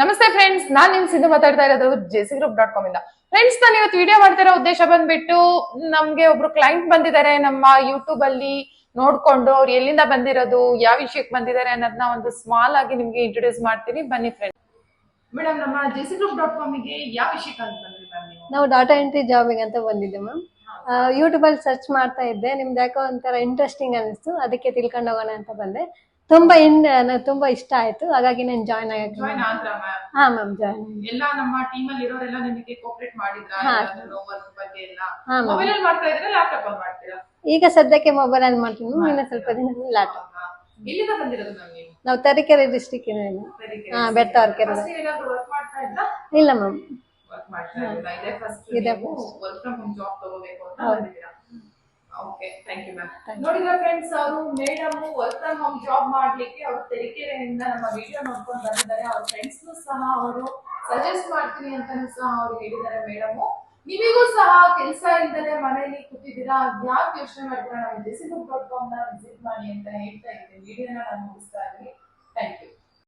ನಮಸ್ತೆ ಫ್ರೆಂಡ್ಸ್ ನಾನ್ ನಿಮ್ ಸಿಂಧು ಮಾತಾಡ್ತಾ ಇರೋದು ಜೆಸಿ ಗ್ರೂಪ್ ಡಾಟ್ ಕಾಮ್ ಇಂದ. ಫ್ರೆಂಡ್ಸ್ ನಾನು ಇವತ್ತು ವಿಡಿಯೋ ಮಾಡ್ತಿರೋ ಉದ್ದೇಶ ಬಂದ್ಬಿಟ್ಟು ನಮ್ಗೆ ಒಬ್ರು ಕ್ಲೈಂಟ್ ಬಂದಿದ್ದಾರೆ ನಮ್ಮ ಯೂಟ್ಯೂಬ್ ಅಲ್ಲಿ ನೋಡ್ಕೊಂಡು ಅವ್ರು ಎಲ್ಲಿಂದ ಬಂದಿರೋದು ಯಾವ ವಿಷಯಕ್ಕೆ ಬಂದಿದ್ದಾರೆ ಅನ್ನೋದನ್ನ ಒಂದು ಸ್ಮಾಲ್ ಆಗಿ ನಿಮ್ಗೆ ಇಂಟ್ರೊಡ್ಯೂಸ್ ಮಾಡ್ತೀನಿ. ಬನ್ನಿ ಫ್ರೆಂಡ್ಸ್ ಮೇಡಮ್ ನಮ್ಮ ಜೆಸಿ ಗ್ರೂಪ್ ಡಾಟ್ ಕಾಮಿಗೆ ಯಾವ ವಿಷಯಕ್ಕೆ ನೀವು? ನಾವು ಡಾಟಾ ಎಂಟ್ರಿ ಜಾಬಿಗೆ ಅಂತ ಬಂದಿದ್ದೆ ಮ್ಯಾಮ್ ಯೂಟ್ಯೂಬಲ್ಲಿ ಸರ್ಚ್ ಮಾಡ್ತಾ ಇದ್ದೆ. ನಿಮ್ದು ಯಾಕೋ ಒಂಥರ ಇಂಟ್ರೆಸ್ಟಿಂಗ್ ಅನಿಸ್ತು. ಅದಕ್ಕೆ ತಿಳ್ಕೊಂಡು ಹೋಗೋಣ ಅಂತ ಬಂದೆ. ತುಂಬಾ ಇನ್ ತುಂಬಾ ಇಷ್ಟ ಆಯ್ತು. ಹಾಗಾಗಿ ನಾನು ಜಾಯ್ನ್ ಆಗಿ ಜಾಯ್ನ್ ಆದ್ರ ಮ್ಯಾಮ್ ಹಾ ಮ್ಯಾಮ್ ಜಾಯ್ನ್ ಎಲ್ಲ ನಮ್ಮ ಟೀಮ್ ಅಲ್ಲಿ ಇರೋರೆಲ್ಲ ನಿಮಗೆ ಕೋಆಪರೇಟ್ ಮಾಡಿದ್ರಾ? ಹಾ. ವರ್ಕ್ ಬಗ್ಗೆ ಎಲ್ಲ? ಹಾ ಮ್ಯಾಮ್ ಮೊಬೈಲ್ ಅಲ್ಲಿ ಮಾಡ್ತಾ ಇದ್ರೆ ಲ್ಯಾಪ್ಟಾಪ್ ಅಲ್ಲಿ ಮಾಡ್ತೀರಾ? ಈಗ ಸದ್ಯಕ್ಕೆ ಮೊಬೈಲ್ ಅಲ್ಲಿ ಮಾಡ್ತೀನಿ. ಇನ್ನು ಸ್ವಲ್ಪ ದಿನ ಲ್ಯಾಪ್ಟಾಪ್ ಹೌದಾ? ಎಲ್ಲಿಂದ ಬಂದಿರೋದು ಮ್ಯಾಮ್ ನೀವು? ನಾವು ತರೀಕೆರೆ ಡಿಸ್ಟಿಕ್ ಹಾ ಬೆಟ್ಟ ಕೆರೆ First ಏನಾದ್ರು ವರ್ಕ್ ಮಾಡ್ತಾ ಇದ್ದ ಇಲ್ಲ ಮ್ಯಾಮ್ ವರ್ಕ್ ಮಾಡ್ತಾ ಇದ್ದಿಲ್ಲ ಇದೇ ಫಸ್ಟ್ ಇದೆ ವರ್ಕ್ ಫ್ರಮ್ ಹೋಮ್ ಜಾಬ್ ತಗೋಬೇಕು ಅಂತ. ಬಂದಿದ್ದೀರಾ? ಓಕೆ ಥ್ಯಾಂಕ್ ಯು ಮ್ಯಾಮ್ ನೋಡಿದ್ರ ಫ್ರೆಂಡ್ಸ್ ಅವರು madam work from home job ಮಾಡ್ಲಿಕ್ಕೆ ಅವರು ತರೀಕೆರೆಯಿಂದ ನಮ್ಮ ವಿಡಿಯೋ ನೋಡ್ಕೊಂಡು ಬಂದಿದ್ದಾರೆ. ಅವ್ರ ಫ್ರೆಂಡ್ಸ್ ಸಹ ಅವರು ಸಜೆಸ್ಟ್ ಮಾಡ್ತೀನಿ ಅಂತಾನು ಸಹ ಅವ್ರು ಹೇಳಿದ್ದಾರೆ ಮೇಡಮ್. ನಿಮಗೂ ಸಹ ಕೆಲಸ ಇಲ್ದಲೆ ಮನೆಯಲ್ಲಿ ಕೂತಿದ್ದೀರಾ? ಯಾಕೆ ಯೋಚನೆ ಮಾಡ್ತೀರಾ? ನಾವು ಜೆಸಿ ಡಾಟ್ ಕಾಮ್ನ ವಿಸಿಟ್ ಮಾಡಿ ಅಂತ ಹೇಳ್ತಾ ಇದ್ದೀನಿ. ವಿಡಿಯೋನ ನಾನು ಮುಗಿಸ್ತಾ ಇದ್ದೀನಿ.